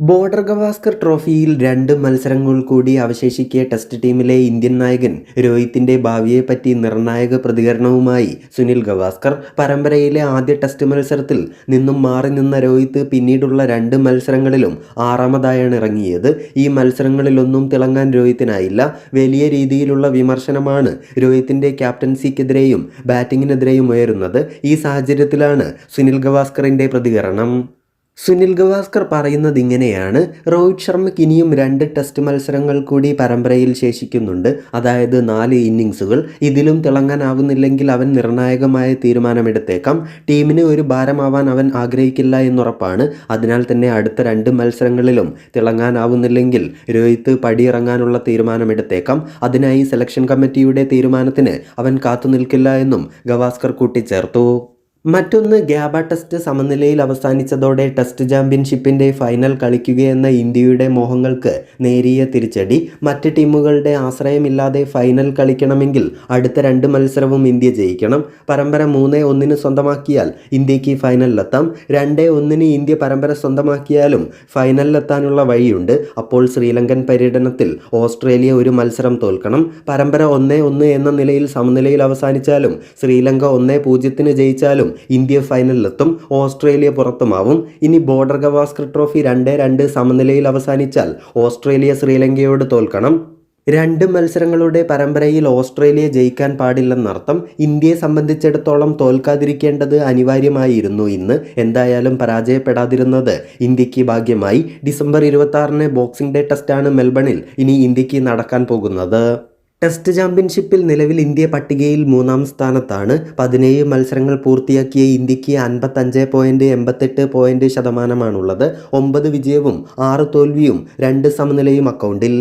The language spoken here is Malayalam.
ബോർഡർ ഗവാസ്കർ ട്രോഫിയിൽ രണ്ട് മത്സരങ്ങൾ കൂടി അവശേഷിക്കെ ടെസ്റ്റ് ടീമിലെ ഇന്ത്യൻ നായകൻ രോഹിത്തിന്റെ ഭാവിയെപ്പറ്റി നിർണായക പ്രതികരണവുമായി സുനിൽ ഗവാസ്കർ പരമ്പരയിലെ ആദ്യ ടെസ്റ്റ് മത്സരത്തിൽ നിന്നും മാറി നിന്ന രോഹിത് പിന്നീടുള്ള രണ്ട് മത്സരങ്ങളിലും ആറാമതായാണ് ഇറങ്ങിയത്. ഈ മത്സരങ്ങളിലൊന്നും തിളങ്ങാൻ രോഹിത്തിനായില്ല വലിയ രീതിയിലുള്ള വിമർശനമാണ് രോഹിത്തിന്റെ ക്യാപ്റ്റൻസിക്കെതിരെയും ബാറ്റിങ്ങിനെതിരെയും ഉയരുന്നത്. ഈ സാഹചര്യത്തിലാണ് സുനിൽ ഗവാസ്കറിന്റെ പ്രതികരണം. സുനിൽ ഗവാസ്കർ പറയുന്നത് ഇങ്ങനെയാണ്. രോഹിത് ശർമ്മയ്ക്ക് ഇനിയും രണ്ട് ടെസ്റ്റ് മത്സരങ്ങൾ കൂടി പരമ്പരയിൽ ശേഷിക്കുന്നുണ്ട്. അതായത് നാല് ഇന്നിങ്സുകൾ ഇതിലും തിളങ്ങാനാവുന്നില്ലെങ്കിൽ അവൻ നിർണായകമായ തീരുമാനമെടുത്തേക്കാം. ടീമിന് ഒരു ഭാരമാവാൻ അവൻ ആഗ്രഹിക്കില്ല എന്നുറപ്പാണ്. അതിനാൽ തന്നെ അടുത്ത രണ്ട് മത്സരങ്ങളിലും തിളങ്ങാനാവുന്നില്ലെങ്കിൽ രോഹിത് പടിയിറങ്ങാനുള്ള തീരുമാനമെടുത്തേക്കാം. അതിനായി സെലക്ഷൻ കമ്മിറ്റിയുടെ തീരുമാനത്തിന് അവൻ കാത്തു നിൽക്കില്ല എന്നും ഗവാസ്കർ കൂട്ടിച്ചേർത്തു. മറ്റൊന്ന് ഗ്യാബ ടെസ്റ്റ് സമനിലയിൽ അവസാനിച്ചതോടെ ടെസ്റ്റ് ചാമ്പ്യൻഷിപ്പിന്റെ ഫൈനൽ കളിക്കുകയെന്ന ഇന്ത്യയുടെ മോഹങ്ങൾക്ക് നേരിയ തിരിച്ചടി. മറ്റ് ടീമുകളുടെ ആശ്രയമില്ലാതെ ഫൈനൽ കളിക്കണമെങ്കിൽ അടുത്ത രണ്ട് മത്സരവും ഇന്ത്യ ജയിക്കണം. പരമ്പര മൂന്ന് ഒന്നിന് സ്വന്തമാക്കിയാൽ ഇന്ത്യയ്ക്ക് ഫൈനലിലെത്താം. രണ്ട് ഒന്നിന് ഇന്ത്യ പരമ്പര സ്വന്തമാക്കിയാലും ഫൈനലിലെത്താനുള്ള വഴിയുണ്ട്. അപ്പോൾ ശ്രീലങ്കൻ പര്യടനത്തിൽ ഓസ്ട്രേലിയ ഒരു മത്സരം തോൽക്കണം. പരമ്പര ഒന്ന് ഒന്ന് എന്ന നിലയിൽ സമനിലയിൽ അവസാനിച്ചാലും ശ്രീലങ്ക ഒന്ന് പൂജ്യത്തിന് ജയിച്ചാലും ഇന്ത്യ ഫൈനലിലെത്തും ഓസ്ട്രേലിയ പുറത്തുമാവും. ഇനി ബോർഡർ ഗവാസ്കർ ട്രോഫി രണ്ട് രണ്ട് സമനിലയിൽ അവസാനിച്ചാൽ ഓസ്ട്രേലിയ ശ്രീലങ്കയോട് തോൽക്കണം. രണ്ട് മത്സരങ്ങളുടെ പരമ്പരയിൽ ഓസ്ട്രേലിയ ജയിക്കാൻ പാടില്ലെന്നർത്ഥം ഇന്ത്യയെ സംബന്ധിച്ചിടത്തോളം തോൽക്കാതിരിക്കേണ്ടത് അനിവാര്യമായിരുന്നു ഇന്ന്. എന്തായാലും പരാജയപ്പെടാതിരുന്നത് ഇന്ത്യയ്ക്ക് ഭാഗ്യമായി. ഡിസംബർ ഇരുപത്തി ബോക്സിംഗ് ഡേ ടെസ്റ്റാണ് മെൽബണിൽ ഇനി ഇന്ത്യയ്ക്ക് നടക്കാൻ പോകുന്നത്. ടെസ്റ്റ് ചാമ്പ്യൻഷിപ്പിൽ നിലവിൽ ഇന്ത്യ പട്ടികയിൽ മൂന്നാം സ്ഥാനത്താണ്. പതിനേഴ് മത്സരങ്ങൾ പൂർത്തിയാക്കിയ ഇന്ത്യയ്ക്ക് അൻപത്തഞ്ച് പോയിന്റ് എൺപത്തെട്ട് പോയിന്റ് ശതമാനമാണുള്ളത്. ഒമ്പത് വിജയവും ആറ് തോൽവിയും രണ്ട് സമനിലയും അക്കൗണ്ടിൽ